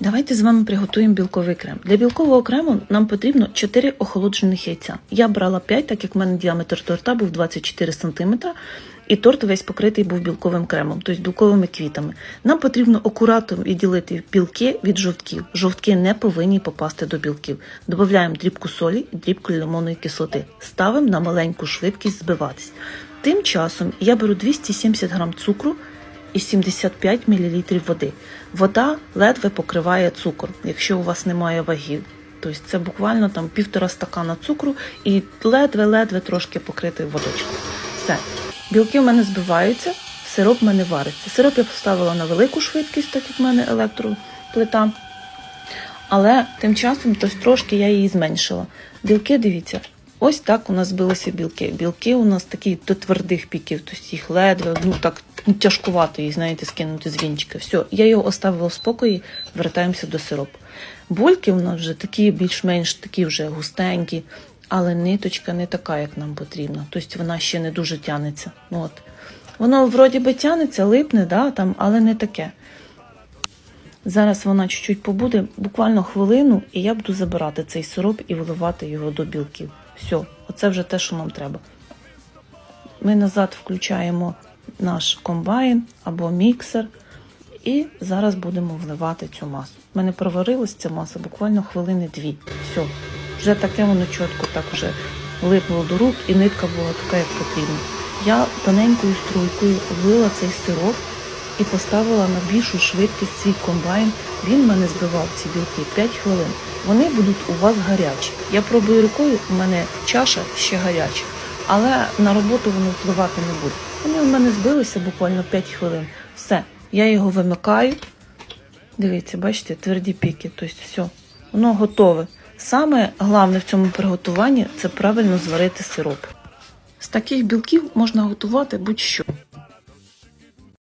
Давайте з вами приготуємо білковий крем. Для білкового крему нам потрібно 4 охолоджених яйця. Я брала 5, так як в мене діаметр торта був 24 см, і торт весь покритий був білковим кремом, тобто білковими квітами. Нам потрібно акуратно відділити білки від жовтків. Жовтки не повинні попасти до білків. Додаємо дрібку солі і дрібку лимонної кислоти. Ставимо на маленьку швидкість збиватись. Тим часом я беру 270 г цукру і 75 мл води. Вода ледве покриває цукор, якщо у вас немає вагів. Тобто це буквально там півтора стакана цукру і ледве-ледве трошки покрити водичкою. Все. Білки в мене збиваються, сироп в мене вариться. Сироп я поставила на велику швидкість, так як в мене електроплита. Але тим часом тобто, трошки я її зменшила. Білки, дивіться, ось так у нас збилися білки. Білки у нас такі до твердих піків, тобто їх ледве, ну так тяжкувато їх, знаєте, скинути з вінчика. Все, я його оставила в спокої, вертаємося до сиропу. Бульки у нас вже такі більш-менш такі вже густенькі, але ниточка не така, як нам потрібно. Тобто вона ще не дуже тянеться. Ну, От. Воно вроді би тянеться, липне, да, там, але не таке. Зараз вона чуть-чуть побуде, буквально хвилину, і я буду забирати цей сироп і виливати його до білків. Все, оце вже те, що нам треба. Ми назад включаємо наш комбайн або міксер, і зараз будемо вливати цю масу. У мене проварилась ця маса буквально хвилини дві. Все, вже таке воно чітко так вже липнуло до рук, і нитка була така, як потрібно. Я тоненькою струйкою влила цей сироп і поставила на більшу швидкість свій комбайн. Він мене збивав ці білки 5 хвилин. Вони будуть у вас гарячі. Я пробую рукою, у мене чаша ще гаряча, але на роботу воно впливати не буде. Вони у мене збилися буквально 5 хвилин. Все, я його вимикаю. Дивіться, бачите, тверді піки, тобто все, воно готове. Саме головне в цьому приготуванні це правильно зварити сироп. З таких білків можна готувати будь-що.